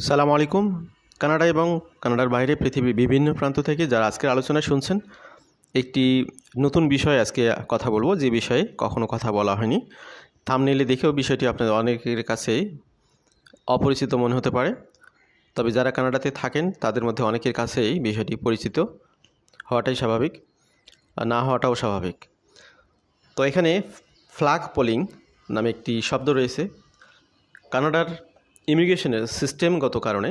সালাম আলাইকুম। কানাডা এবং কানাডার বাইরে পৃথিবীর বিভিন্ন প্রান্ত থেকে যারা আজকের আলোচনা শুনছেন, একটি নতুন বিষয়ে আজকে কথা বলব। যে বিষয়ে কখনো কথা বলা হয়নি। থামনেলে দেখেও বিষয়টি আপনাদের অনেকের কাছেই অপরিচিত মনে হতে পারে। তবে যারা কানাডাতে থাকেন, তাদের মধ্যে অনেকের কাছেই বিষয়টি পরিচিত। হওয়াটাই স্বাভাবিক না হওয়াটাও স্বাভাবিক। তো এখানে ফ্ল্যাগ পোলিং নামে একটি শব্দ রয়েছে। কানাডার ইমিগ্রেশনের সিস্টেমগত কারণে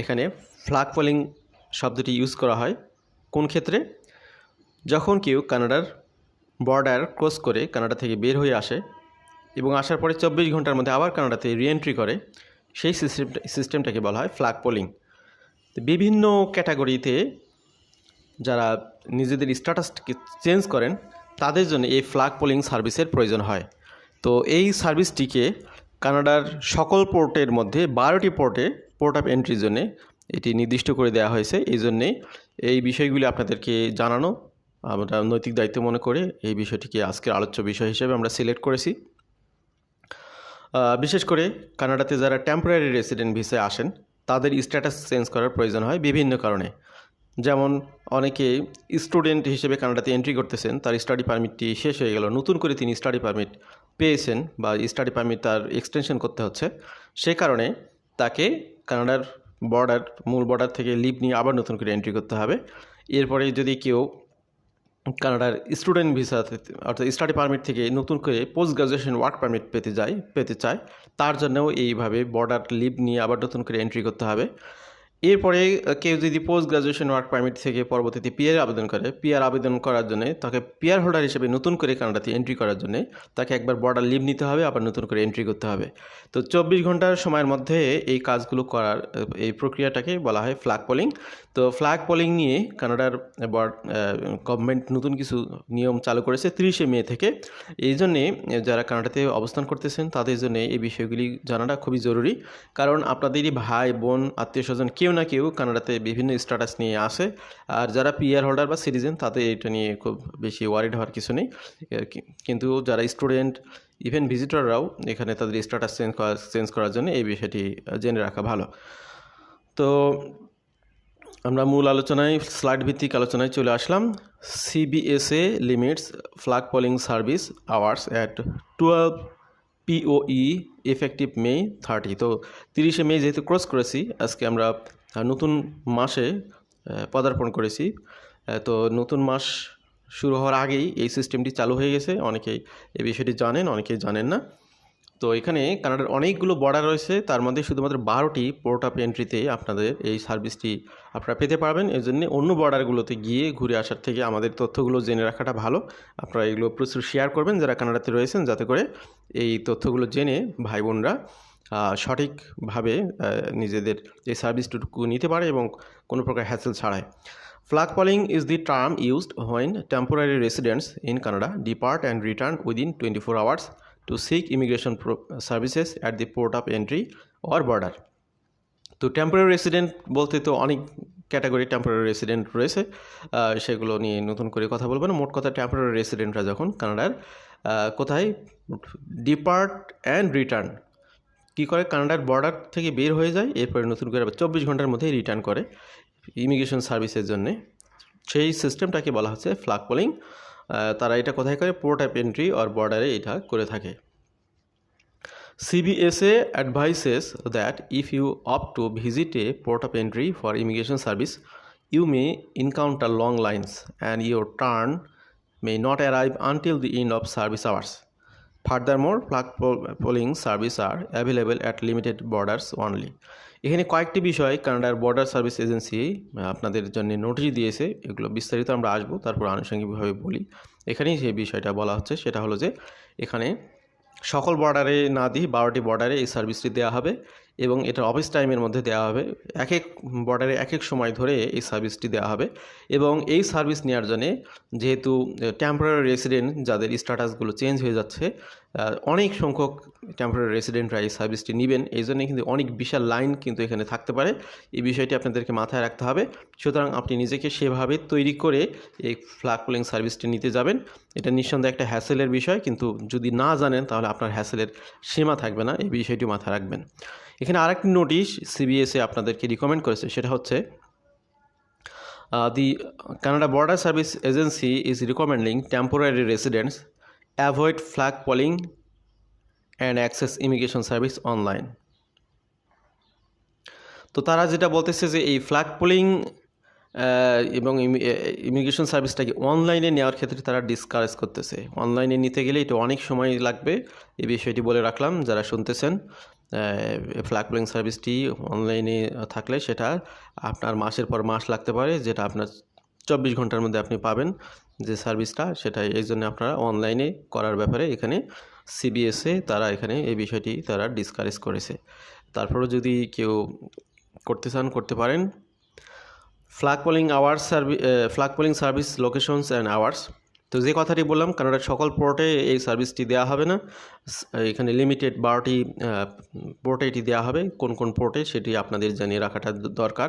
এখানে ফ্ল্যাগ পোলিং শব্দটি ইউজ করা হয়। কোন ক্ষেত্রে? যখন কেউ কানাডার বর্ডার ক্রস করে কানাডা থেকে বের হয়ে আসে এবং আসার পরে চব্বিশ ঘণ্টার মধ্যে আবার কানাডাতে রিএন্ট্রি করে, সেই সিস্টেমটা সিস্টেমটাকে বলা হয় ফ্ল্যাগ পোলিং বিভিন্ন ক্যাটাগরিতে যারা নিজেদের স্ট্যাটাসকে চেঞ্জ করেন, তাদের জন্য এই ফ্ল্যাগ পোলিং সার্ভিসের প্রয়োজন হয়। তো এই সার্ভিসটিকে কানাডার সকল পোর্টের মধ্যে বারোটি পোর্টে, পোর্ট অফ এন্ট্রির জন্যে এটি নির্দিষ্ট করে দেওয়া হয়েছে। এই জন্যে এই বিষয়গুলি আপনাদেরকে জানানো, আমরা নৈতিক দায়িত্ব মনে করে এই বিষয়টিকে আজকের আলোচ্য বিষয় হিসেবে আমরা সিলেক্ট করেছি। বিশেষ করে কানাডাতে যারা টেম্পোরারি রেসিডেন্ট ভিসায় আসেন, তাদের স্ট্যাটাস চেঞ্জ করার প্রয়োজন হয় বিভিন্ন কারণে। যেমন অনেকে স্টুডেন্ট হিসেবে কানাডাতে এন্ট্রি করতেছেন, তার স্টাডি পারমিটটি শেষ হয়ে গেল, নতুন করে তিনি স্টাডি পারমিট পেয়েছেন বা স্টাডি পারমিট তার এক্সটেনশন করতে হচ্ছে। সে কারণে তাকে কানাডার বর্ডার মূল বর্ডার থেকে লিভ নিয়ে আবার নতুন করে এন্ট্রি করতে হবে। এরপরে যদি কেউ কানাডার স্টুডেন্ট ভিসা অর্থাৎ স্টাডি পারমিট থেকে নতুন করে পোস্ট গ্রাজুয়েশন ওয়ার্ক পারমিট পেতে যায়, পেতে চায়, তার জন্যও এইভাবে বর্ডার লিভ নিয়ে আবার নতুন করে এন্ট্রি করতে হবে। এরপরে কেউ যদি পোস্ট গ্রাজুয়েশন ওয়ার্ক পারমিট থেকে পরবর্তীতে পিআর আবেদন করে পিআর আবেদন করার জন্য তাকে পিআর হোল্ডার হিসেবে নতুন করে কানাডাতে এন্ট্রি করার জন্য তাকে একবার বর্ডার লিভ নিতে হবে, আবার নতুন করে এন্ট্রি করতে হবে। তো চব্বিশ ঘণ্টার সময়ের মধ্যে এই কাজগুলো করার এই প্রক্রিয়াটাকে বলা হয় ফ্ল্যাগ পোলিং তো ফ্ল্যাগ পোলিং নিয়ে কানাডার বর্ড গভর্নমেন্ট নতুন কিছু নিয়ম চালু করেছে তিরিশে মে থেকে। এই জন্যে যারা কানাডাতে অবস্থান করতেছেন, তাদের জন্য এই বিষয়গুলি জানাটা খুবই জরুরি। কারণ আপনাদেরই ভাই, বোন আত্মীয় স্বজন কেউ না কেউ কানাডাতে বিভিন্ন স্ট্যাটাস নিয়ে আসে। আর যারা পিআর হোল্ডার বা সিটিজেন, তাতে এটা নিয়ে খুব বেশি ওয়ারিড হওয়ার কিছু নেই। কিন্তু যারা স্টুডেন্ট ইভেন ভিজিটররাও এখানে তাদের স্ট্যাটাস চেঞ্জ করা চেঞ্জ করার জন্য এই বিষয়টি জেনে রাখা ভালো। তো আমরা মূল আলোচনায় স্লাইড ভিত্তিক আলোচনায় চলে আসলাম। CBSA limits flagpoling service hours at twelve POE effective May thirty তো তিরিশে মে যেহেতু ক্রস করেছি, আজকে আমরা নতুন মাসে পদার্পণ করেছি। তো নতুন মাস শুরু হওয়ার আগেই এই সিস্টেমটি চালু হয়ে গেছে। অনেকেই এই বিষয়টি জানেন, অনেকেই জানেন না। তো এখানে কানাডার অনেকগুলো বর্ডার রয়েছে। তার মধ্যে শুধুমাত্র বারোটি পোর্ট অফ এন্ট্রিতে আপনাদের এই সার্ভিসটি আপনারা পেতে পারবেন। এই জন্য অন্য বর্ডারগুলোতে গিয়ে ঘুরে আসার থেকে আমাদের তথ্যগুলো জেনে রাখাটা ভালো। আপনারা এগুলো প্রচুর শেয়ার করবেন যারা কানাডাতে রয়েছেন, যাতে করে এই তথ্যগুলো জেনে ভাই বোনরা সঠিকভাবে নিজেদের এই সার্ভিসটুকু নিতে পারে এবং কোনো প্রকার হ্যাসেল ছাড়াই। Flagpoling is the term used when temporary residents in Canada depart and return within twenty four hours to seek immigration services at the port of entry or border তো টেম্পোরারি রেসিডেন্ট বলতে তো অনেক category temporary resident রয়েছে। সেগুলো নিয়ে নতুন করে কথা বলব না। মোট কথা টেম্পোরারি রেসিডেন্টরা যখন কানাডার কোথায়? ডিপার্ট অ্যান্ড রিটার্ন কি করে? কানাডার বর্ডার থেকে বের হয়ে যায়, এরপরে নতুন করে চব্বিশ ঘণ্টার মধ্যেই রিটার্ন করে ইমিগ্রেশন সার্ভিসের জন্যে। সেই সিস্টেমটাকে বলা হচ্ছে ফ্লাগ পোলিং তারা এটা কোথায় করে? পোর্টাইপ এন্ট্রি অর বর্ডারে এটা করে থাকে। CBSA advises that if you opt to visit a port of entry for immigration service you may encounter long lines and your turn may not arrive until the end of service hours flagpoling service are available at limited borders only এখানে কয়েকটি বিষয় কানাডার border service agency আপনাদের জন্য notice দিয়েছে। এগুলো বিস্তারিত আমরা আসব, তারপর আনুষঙ্গিকভাবে বলি। এখানেই সেই বিষয়টা বলা হচ্ছে, সেটা হলো যে এখানে সকল বর্ডারে না দিয়ে বারোটি বর্ডারে এই সার্ভিসটি দেওয়া হবে। এবং এটা অফিস টাইমের মধ্যে দেওয়া হবে। এক এক বর্ডারে এক এক সময় ধরে এই সার্ভিসটি দেওয়া হবে। এবং এই সার্ভিস নেওয়ার জন্যে যেহেতু টেম্পোরারি রেসিডেন্ট যাদের স্ট্যাটাসগুলো চেঞ্জ হয়ে যাচ্ছে অনেক সংখ্যক টেম্পোরারি রেসিডেন্টরা এই সার্ভিসটি নেবেন। এই জন্যে কিন্তু অনেক বিশাল লাইন কিন্তু এখানে থাকতে পারে। এই বিষয়টি আপনাদেরকে মাথায় রাখতে হবে। সুতরাং আপনি নিজেকে সেভাবে তৈরি করে এই ফ্ল্যাগ পোলিং সার্ভিসটি নিতে যাবেন। এটা নিঃসন্দেহে একটা হ্যাসেলের বিষয়। কিন্তু যদি না জানেন, তাহলে আপনার হ্যাসেলের সীমা থাকবে না। এই বিষয়টি মাথায় রাখবেন। এখানে আরেকটি নোটিশ সিবিএসএ আপনাদেরকে রিকমেন্ড করেছে, সেটা হচ্ছে the Canada border service agency is recommending temporary residents avoid flagpoling and access immigration service online তো তারা যেটা বলতেছে যে এই ফ্ল্যাগ পোলিং এবং ইমিগ্রেশন সার্ভিসটাকে অনলাইনে নেওয়ার ক্ষেত্রে তারা ডিসকারেজ করতেছে। অনলাইনে নিতে গেলে এটা অনেক সময় লাগবে, এই বিষয়টি বলে রাখলাম, যারা শুনতেছেন ফ্ল্যাগ পোলিং সার্ভিসটি অনলাইনে থাকলে সেটা আপনার মাসের পর মাস লাগতে পারে, যেটা আপনার চব্বিশ ঘণ্টার মধ্যে আপনি পাবেন যে সার্ভিসটা সেটা এই জন্য আপনারা অনলাইনে করার ব্যাপারে এখানে সিবিএসএ তারা এখানে এই বিষয়টি তারা ডিসকারেজ করেছে। তারপরেও যদি কেউ করতে চান, করতে পারেন। Flagpoling hours service flagpoling service locations and hours তো যে কথাটি বললাম, কানাডার সকল পোর্টে এই সার্ভিসটি দেওয়া হবে না। এখানে লিমিটেড বারোটি পোর্টে এটি দেওয়া হবে। কোন কোন পোর্টে সেটি আপনাদের জানিয়ে রাখাটা দরকার।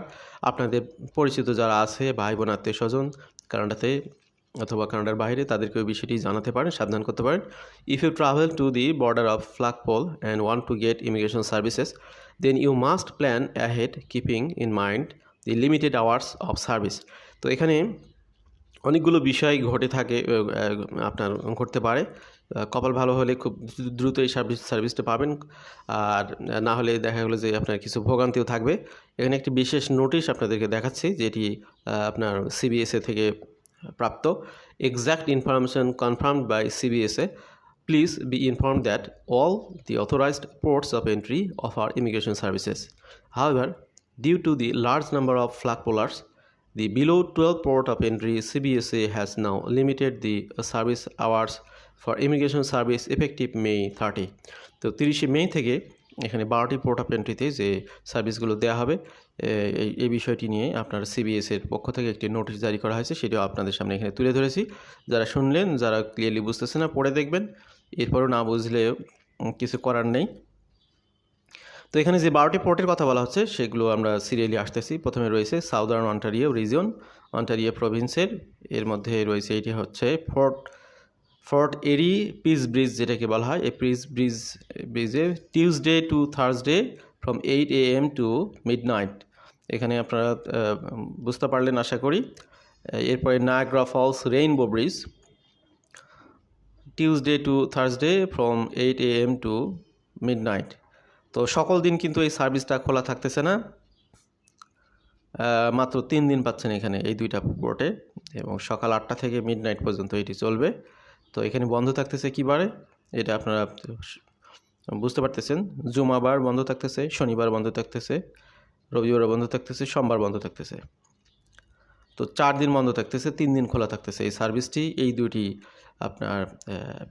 আপনাদের পরিচিত যারা আছে, ভাই বোন, আত্মীয় স্বজন, কানাডাতে অথবা কানাডার বাইরে তাদেরকে ওই বিষয়টি জানাতে পারেন, সাবধান করতে পারেন। If you travel to the border of flagpole and want to get immigration services then you must plan ahead keeping in mind the limited hours of service তো এখানে অনেকগুলো বিষয় ঘটে থাকে আপনার ঘটতে পারে। কপাল ভালো হলে খুব দ্রুত এই সার্ভিস সার্ভিসটা পাবেন। আর না হলে দেখা গেলো যে আপনার কিছু ভোগান্তিও থাকবে। এখানে একটি বিশেষ নোটিশ আপনাদেরকে দেখাচ্ছি যেটি আপনার সিবিএসএ থেকে প্রাপ্ত। Exact information confirmed by CBSA please be inform that all the authorised ports of entry of our immigration services. However, due to the large number of flag pullers, the below 12 port of entry CBSA has now limited the uh, service hours for immigration service effective May 30 তো তিরিশে মে থেকে এখানে বারোটি port of এন্ট্রিতে যে সার্ভিসগুলো দেওয়া হবে এই বিষয়টি নিয়ে আপনার সিবিএস এর পক্ষ থেকে একটি নোটিশ জারি করা হয়েছে সেটিও আপনাদের সামনে এখানে তুলে ধরেছি। যারা শুনলেন যারা ক্লিয়ারলি বুঝতেছে না পড়ে দেখবেন। এরপরও না বুঝলে কিছু করার নেই। তো এখানে যে বারোটি পোর্টের কথা বলা হচ্ছে, সেগুলো আমরা সিরিয়ালি আসতেছি। প্রথমে রয়েছে সাউদার্ন অন্টারিও রিজন অন্টারিও প্রভিন্সের। এর মধ্যে রয়েছে এটি হচ্ছে Fort Fort Erie Peace Bridge যেটাকে বলা হয়। এই পিস ব্রিজ, ব্রিজে Tuesday to Thursday from eight A M to midnight এখানে আপনারা বুঝতে পারলেন আশা করি। এরপরে Niagara Falls Rainbow Bridge. Tuesday to Thursday from eight A M to midnight তো সকল দিন কিন্তু এই সার্ভিসটা খোলা থাকতেছে না। মাত্র তিন দিন পাচ্ছেন এখানে এই দুইটা বোটে এবং সকাল আটটা থেকে মিড নাইট পর্যন্ত এটি চলবে। তো এখানে বন্ধ থাকতেছে কী বারে এটা আপনারা বুঝতে পারতেছেন। জুমাবার বন্ধ থাকতেছে, শনিবার বন্ধ থাকতেছে, রবিবার বন্ধ থাকতেছে, সোমবার বন্ধ থাকতেছে। তো চার দিন বন্ধ থাকতেছে, তিন দিন খোলা থাকতেছে এই সার্ভিসটি। এই দুইটি আপনার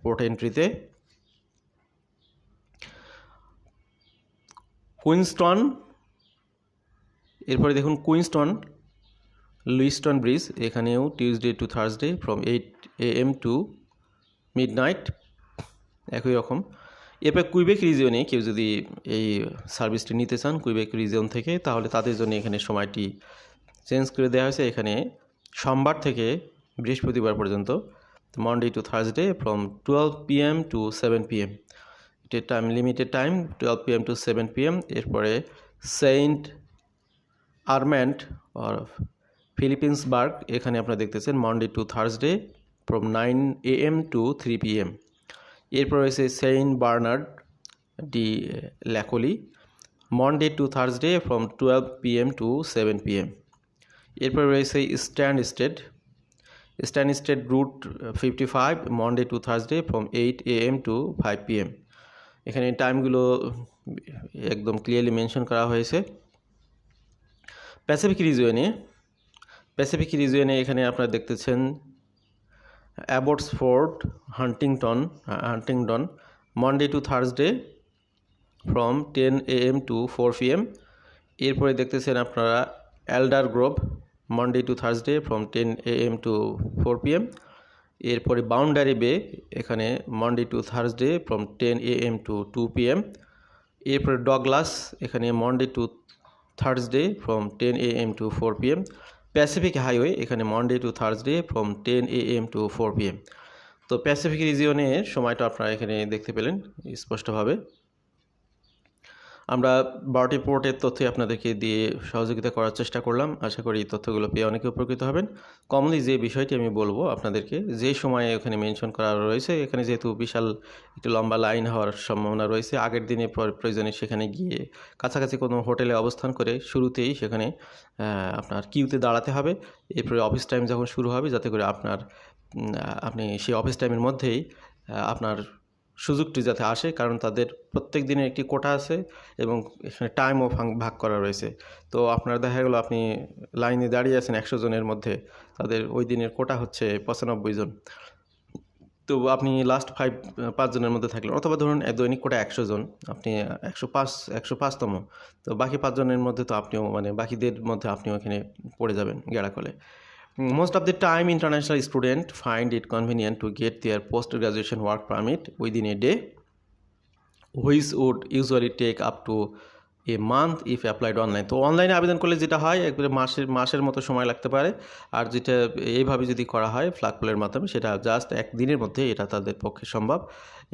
পোর্ট এন্ট্রিতে কুইন্সটন, এরপরে দেখুন কুইন্সটন লুইস্টন ব্রিজ, এখানেও Tuesday to Thursday from eight A M to midnight একই রকম। এরপর কুইবেক রিজিয়নে কেউ যদি এই সার্ভিসটি নিতে চান কুইবেক রিজিয়ন থেকে, তাহলে তাদের জন্য এখানে সময়টি চেঞ্জ করে দেওয়া হয়েছে। এখানে সোমবার থেকে বৃহস্পতিবার পর্যন্ত Monday to Thursday from twelve PM to seven PM এটির time limited time twelve PM to seven PM এরপরে সেন্ট আর্মেন্ট অর ফিলিপিন্সবার্গ এখানে আপনারা দেখতেছেন Monday to Thursday from nine A M to three P M এরপর রয়েছে Saint Bernard de Lacolle Monday to Thursday from twelve P M to seven P M এরপর রয়েছে Stanstead Stanstead route fifty five Monday to Thursday from eight A M to five P M এখানে টাইমগুলো একদম clearly mention করা হয়েছে। Pacific রিজিয়নে Pacific রিজিয়নে এখানে আপনারা দেখতেছেন Abbotsford Huntingdon Huntingdon Monday to Thursday from ten A M to four P M এরপরে দেখতেছেন আপনারা Aldergrove Monday to Thursday from ten A M to four P M এরপরে বাউন্ডারি বে এখানে Monday to Thursday from ten A M to two P M এরপরে Douglas এখানে Monday to Thursday from ten A M to four P M Pacific Highway এখানে Monday to Thursday from ten A M to four P M তো Pacific রিজিয়নের সময়টা আপনারা এখানে দেখতে পেলেন স্পষ্টভাবে। আমরা বারোটি পোর্টের তথ্য আপনাদেরকে দিয়ে সহযোগিতা করার চেষ্টা করলাম। আশা করি এই তথ্যগুলো পেয়ে অনেকে উপকৃত হবেন। কমনলি যে বিষয়টি আমি বলব আপনাদেরকে, যে সময়ে এখানে মেনশন করা রয়েছে, এখানে যেহেতু বিশাল একটি লম্বা লাইন হওয়ার সম্ভাবনা রয়েছে, আগের দিনে প্র- প্রয়োজনে সেখানে গিয়ে কাছাকাছি কোনো হোটেলে অবস্থান করে শুরুতেই সেখানে আপনার কিউতে দাঁড়াতে হবে। এরপরে অফিস টাইম যখন শুরু হবে, যাতে করে আপনার আপনি সেই অফিস টাইমের মধ্যেই আপনার সুযোগটি যাতে আসে, কারণ তাদের প্রত্যেক দিনের একটি কোটা আছে এবং এখানে টাইমও ভাগ করা রয়েছে। তো আপনার দেখা গেলো আপনি লাইনে দাঁড়িয়ে আছেন একশো জনের মধ্যে, তাদের ওই দিনের কোটা হচ্ছে পঁচানব্বই জন। তো আপনি লাস্ট ফাইভ পাঁচজনের মধ্যে থাকলেন, অথবা ধরুন দৈনিক কোটা একশো জন, আপনি একশো পাঁচ, একশো পাঁচতম, তো বাকি পাঁচজনের মধ্যে তো আপনিও মানে বাকিদের মধ্যে আপনিও এখানে পড়ে যাবেন গেড়াকলে Most of the time, international students find it convenient to get their post-graduation work permit within a day, which would usually take up to a month if applied online. তো অনলাইনে আবেদন করলে যেটা হয় একবারে মাসের মাসের মতো সময় লাগতে পারে আর যেটা এইভাবে যদি করা হয় ফ্ল্যাগপুলের মাধ্যমে সেটা জাস্ট এক দিনের মধ্যে এটা তাদের পক্ষে সম্ভব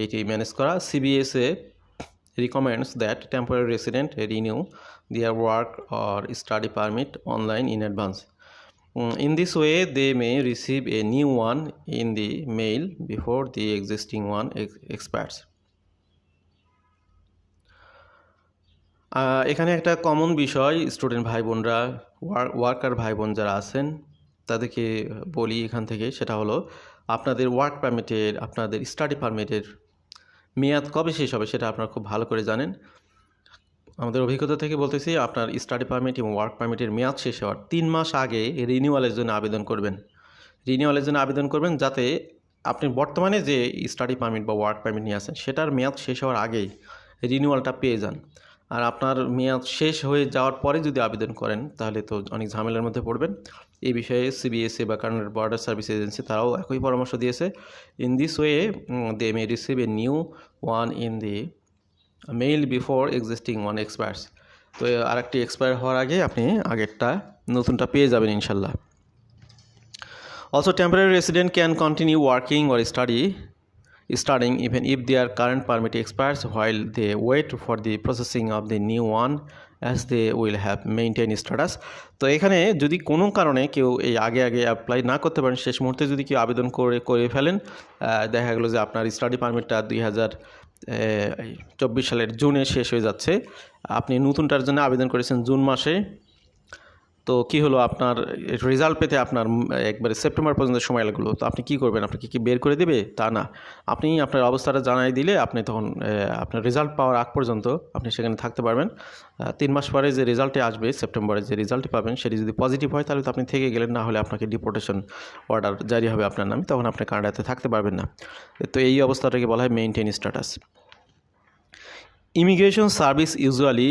এটি ম্যানেজ করা CBSA recommends that temporary resident renew their work or study permit online in advance. Mm, In this way, they may receive a new one in the mail before the existing one ex- expires. এখানে একটা common বিষয় student ভাই বোনরা worker ভাই বোন যারা আছেন তাদেরকে বলি এখান থেকে সেটা হলো আপনাদের ওয়ার্ক পারমিটের আপনাদের স্টাডি পারমিটের মেয়াদ কবে শেষ হবে সেটা আপনারা খুব ভালো করে জানেন আমাদের অভিজ্ঞতা থেকে বলতেছি, আপনার স্টাডি পারমিট এবং ওয়ার্ক পারমিটের মেয়াদ শেষ হওয়ার তিন মাস আগে রিনিউয়ালের জন্য আবেদন করবেন। রিনিউয়ালের জন্য আবেদন করবেন যাতে আপনি বর্তমানে যে স্টাডি পারমিট বা ওয়ার্ক পারমিট নিয়ে আসেন সেটার মেয়াদ শেষ হওয়ার আগেই রিনিউয়ালটা পেয়ে যান। আর আপনার মেয়াদ শেষ হয়ে যাওয়ার পরে যদি আবেদন করেন, তাহলে তো অনেক ঝামেলার মধ্যে পড়বেন। এই বিষয়ে সিবিএসএ বা কানাডার বর্ডার সার্ভিস এজেন্সি তারাও একই পরামর্শ দিয়েছে। In this way they may receive a new one in the mail before existing one expires তো আর একটি এক্সপায়ার হওয়ার আগে আপনি আগেরটা, নতুনটা পেয়ে যাবেন ইনশাল্লাহ। Also temporary resident can continue working or study starting even if they are current permit expires while they wait for the processing of the new one as they will have maintain status. তো এখানে যদি কোনো কারণে কেউ এই আগে আগে apply না করতে পারেন, শেষ মুহূর্তে যদি কেউ আবেদন করে করে ফেলেন দেখা গেলো যে আপনার স্টাডি পারমিটটা দুই হাজার চব্বিশ সালের জুনে শেষ হয়ে যাচ্ছে আপনি নতুনটার জন্য আবেদন করেছেন জুন মাসে তো কি হলো? আপনার রেজাল্ট পেতে আপনার, একবারে সেপ্টেম্বর পর্যন্ত সময় লাগল। তো আপনি কি করবেন? আপনাকে কি বের করে দেবে? তা না। আপনি আপনার অবস্থাটা জানাই দিলে আপনি তখন আপনার রেজাল্ট পাওয়ার আগ পর্যন্ত আপনি সেখানে থাকতে পারবেন। তিন মাস পরে যে রেজাল্টে আসবে সেপ্টেম্বরে যে রেজাল্টটি পাবেন, সেটি যদি পজিটিভ হয়, তাহলে তো আপনি থেকে গেলেন, না হলে আপনাকে ডিপোর্টেশন অর্ডার জারি হবে আপনার নামে। তখন আপনি কানাডাতে থাকতে পারবেন না। তো এই অবস্থাটাকে বলা হয় maintain status immigration service usually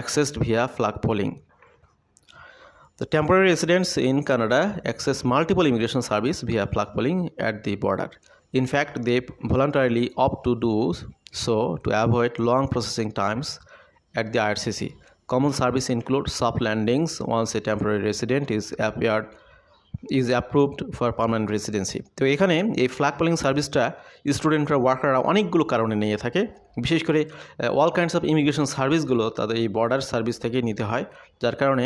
accessed via flag polling. The temporary residents in Canada access multiple immigration service via flag polling at the border. In fact, they voluntarily opt to do so to avoid long processing times at the IRCC. Common service include soft landings once a temporary resident is appeared is approved for permanent residency তো এখানে এই flag polling সার্ভিসটা স্টুডেন্টরা ওয়ার্কাররা অনেকগুলো কারণে নিয়ে থাকে। বিশেষ করে অল কাইন্ডস অফ ইমিগ্রেশন সার্ভিসগুলো তাদের এই বর্ডার সার্ভিস থেকে নিতে হয়। যার কারণে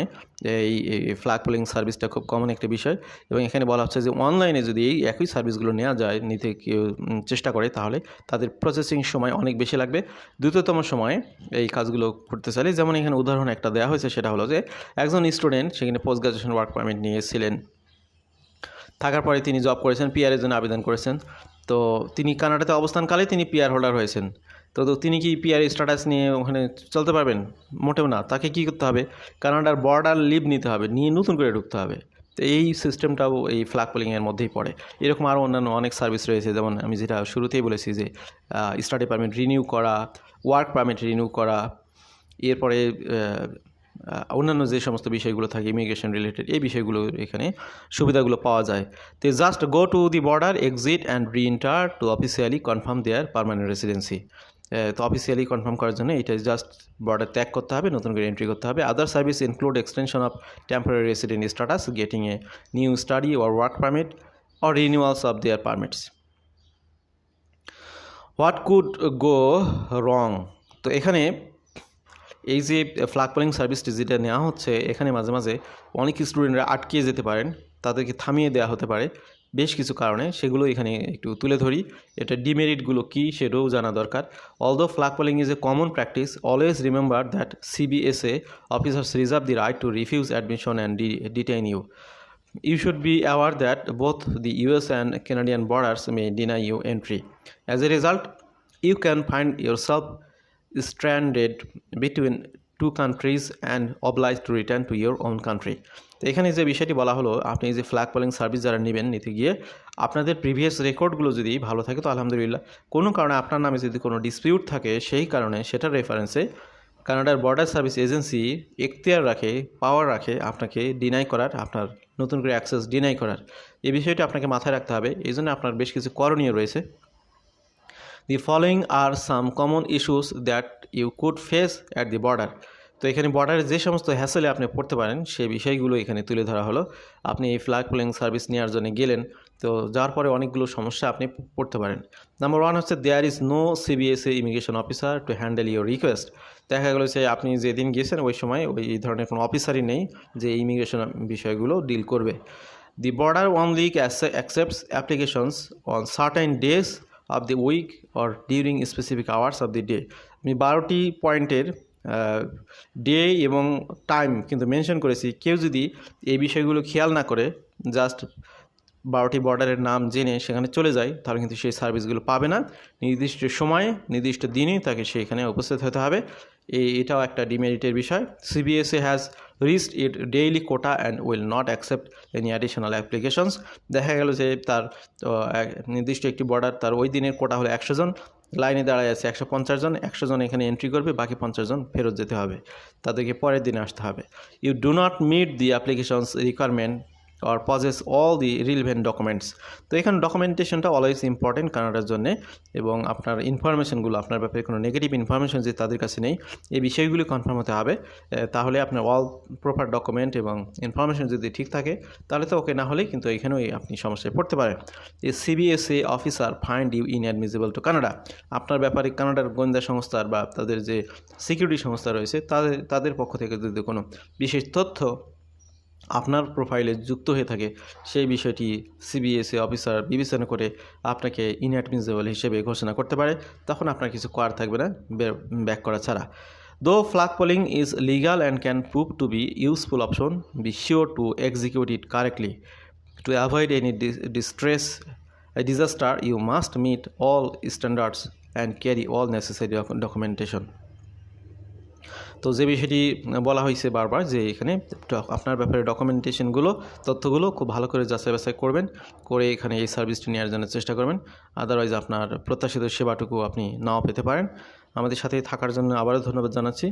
এই ফ্ল্যাগ পোলিং সার্ভিসটা খুব কমন একটা বিষয়। এবং এখানে বলা হচ্ছে যে অনলাইনে যদি এই একই সার্ভিসগুলো নেওয়া যায়, নিতে চেষ্টা করে, তাহলে তাদের প্রসেসিং সময় অনেক বেশি লাগবে। দ্রুততম সময়ে এই কাজগুলো করতে চাইলে, যেমন এখানে উদাহরণ একটা দেওয়া হয়েছে, সেটা হলো যে, একজন স্টুডেন্ট সেখানে পোস্ট গ্রাজুয়েশন ওয়ার্ক পারমিট নিয়েছিলেন থাকার পরে তিনি জব করেছেন পিআরের জন্য আবেদন করেছেন। তো তিনি কানাডাতে অবস্থানকালে তিনি পিআর হোল্ডার হয়েছেন। তো তিনি কি পিআর স্ট্যাটাস নিয়ে ওখানে চলতে পারবেন? মোটেও না। তাকে কি করতে হবে? কানাডার বর্ডার লিভ নিতে হবে, নিয়ে নতুন করে ঢুকতে হবে। তো এই সিস্টেমটাও এই ফ্ল্যাগ পোলিংয়ের মধ্যেই পড়ে। এরকম আরও অন্যান্য অনেক সার্ভিস রয়েছে। যেমন আমি যেটা শুরুতেই বলেছি যে স্টাডি পারমিট রিনিউ করা ওয়ার্ক পারমিট রিনিউ করা, এরপরে অন্যান্য যে সমস্ত বিষয়গুলো থাকে ইমিগ্রেশন রিলেটেড এই বিষয়গুলো এখানে সুবিধাগুলো পাওয়া যায়। তো just go to the border exit and reenter to officially confirm their permanent residency তো অফিসিয়ালি কনফার্ম করার জন্য এটা জাস্ট বর্ডার ত্যাগ করতে হবে, নতুন করে এন্ট্রি করতে হবে। Other service include extension of temporary resident status getting a new study or work permit or renewals of their permits what could go wrong তো এখানে এই যে ফ্ল্যাগ পোলিং সার্ভিসটি যেটা নেওয়া হচ্ছে এখানে মাঝে মাঝে অনেক স্টুডেন্টরা আটকে যেতে পারেন তাদেরকে থামিয়ে দেওয়া হতে পারে। বেশ কিছু কারণে সেগুলো এখানে একটু তুলে ধরি। এটা ডিমেরিটগুলো কী সেটাও জানা দরকার। Although flag polling is a common practice always remember that CBSA officers reserve the right to refuse admission and detain you you You. Should be aware that both the US and Canadian borders may deny you entry. As a result, you can find yourself stranded between two countries and obliged to return to your own country. তো এখানে যে বিষয়টি বলা হলো, আপনি যে flag polling service যারা নেবেন নিতে গিয়ে, আপনাদের প্রিভিয়াস রেকর্ডগুলো যদি ভালো থাকে, তো আলহামদুলিল্লাহ। কোনো কারণে আপনার নামে যদি কোনো ডিসপিউট থাকে, সেই কারণে সেটার রেফারেন্সে কানাডার বর্ডার সার্ভিস এজেন্সি এখতিয়ার রাখে পাওয়ার রাখে আপনাকে ডিনাই করার, আপনার নতুন করে অ্যাক্সেস ডিনাই করার। এই বিষয়টি আপনাকে মাথায় রাখতে হবে। এই জন্য আপনার বেশ কিছু করণীয় রয়েছে। The following are some common issues that you could face at the border তো এখানে বর্ডারে যে সমস্ত হ্যাসেলে আপনি পড়তে পারেন, সেই বিষয়গুলো এখানে তুলে ধরা হলো। আপনি এই ফ্ল্যাগ পোলিং সার্ভিস নেওয়ার জন্য গেলেন, তো যাওয়ার পরে অনেকগুলো সমস্যা আপনি পড়তে পারেন। নাম্বার ওয়ান হচ্ছে there is no CBSA immigration officer to handle your request দেখা গেলো যে আপনি যেদিন গিয়েছেন ওই সময় ওই ধরনের কোনো অফিসারই নেই যে ইমিগ্রেশন বিষয়গুলো ডিল করবে। The border only accepts applications on certain days of the week or during specific hours of the day আমি বারোটি পয়েন্টের ডে এবং টাইম কিন্তু মেনশন করেছি। কেউ যদি এই বিষয়গুলো খেয়াল না করে জাস্ট বারোটি বর্ডারের নাম জেনে সেখানে চলে যায়, তাহলে কিন্তু সেই সার্ভিসগুলো পাবে না। নির্দিষ্ট সময়ে, নির্দিষ্ট দিনে তাকে সেখানে উপস্থিত হতে হবে। এটাও একটা ডিমেরিটের বিষয়। CBSA has restricted daily quota and will not accept any additional applications দেখা গেল যে তার নির্দিষ্ট একটি বর্ডার, তার ওই দিনের কোটা হলো একশো জন। লাইনে দাঁড়ায় আছে একশো পঞ্চাশ জন। একশো জন এখানে এন্ট্রি করবে, বাকি পঞ্চাশ জন ফেরত যেতে হবে। তাদেরকে পরের দিনে আসতে হবে। You do not meet the applications requirement or possess all the relevant documents তো এখানে ডকুমেন্টেশনটা অলওয়েজ ইম্পর্টেন্ট কানাডার জন্য এবং আপনার ইনফরমেশনগুলো আপনার ব্যাপারে কোনো নেগেটিভ ইনফরমেশন যে তাদের কাছে নেই এই বিষয়গুলি কনফার্ম হতে হবে। এ, তাহলে আপনার অল প্রপার ডকুমেন্ট এবং ইনফরমেশন যদি ঠিক থাকে তাহলে তো ওকে না হলে কিন্তু এখানেও আপনি সমস্যায় পড়তে পারেন। এই CBSA officer find you inadmissible to Canada আপনার ব্যাপারে কানাডার গোয়েন্দা সংস্থার বা তাদের যে সিকিউরিটি সংস্থা রয়েছে তাদের তাদের পক্ষ থেকে যদি কোনো বিশেষ তথ্য আপনার প্রোফাইলে যুক্ত হয়ে থাকে, সেই বিষয়টি সিবিএসএ অফিসার বিবেচনা করে আপনাকে ইনঅ্যাডমিসেবল হিসেবে ঘোষণা করতে পারে। তখন আপনার কিছু করার থাকবে না ব্যাক করা ছাড়া। Though flag polling is legal and can prove to be useful option be sure to execute it correctly to avoid any distress disaster you must meet all standards and carry all necessary documentation তো যে বিষয়টি বলা হয়েছে বারবার যে এখানে আপনার ব্যাপারে ডকুমেন্টেশনগুলো তথ্যগুলো খুব ভালো করে যাচাই বাছাই করবেন, করে এখানে এই সার্ভিসটি নেওয়ার জন্য চেষ্টা করবেন। আদারওয়াইজ আপনার প্রত্যাশিত সেবাটুকু আপনি নাও পেতে পারেন। আমাদের সাথে থাকার জন্য আবারও ধন্যবাদ জানাচ্ছি।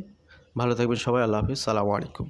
ভালো থাকবেন সবাই, আল্লাহ হাফিজ। সালামু আলাইকুম।